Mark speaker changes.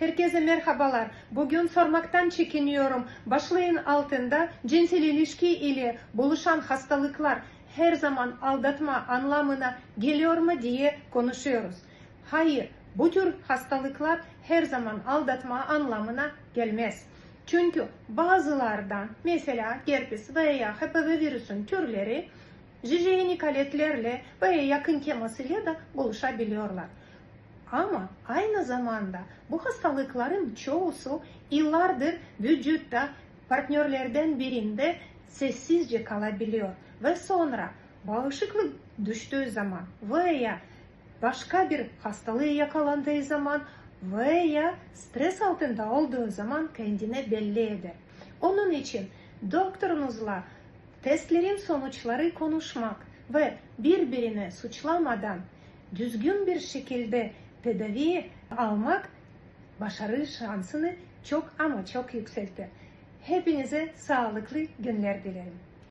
Speaker 1: Herkese merhabalar. Bugün sormaktan çekiniyorum. Başlığın altında cinsel ilişki ile buluşan hastalıklar her zaman aldatma anlamına geliyor mu diye konuşuyoruz. Hayır, bu tür hastalıklar her zaman aldatma anlamına gelmez. Çünkü bazılardan mesela herpes veya HPV virüsün türleri hijyenik aletlerle veya yakın temasıyla da buluşabiliyorlar. Ama aynı zamanda bu hastalıkların çoğusu yıllardır vücutta partnerlerden birinde sessizce kalabiliyor ve sonra bağışıklık düştüğü zaman veya başka bir hastalığı yakalandığı zaman veya stres altında olduğu zaman kendine belli eder. Onun için doktorunuzla testlerin sonuçları konuşmak ve birbirine suçlamadan düzgün bir şekilde tedavi almak başarı şansını çok ama çok yükseltir. Hepinize sağlıklı günler dilerim.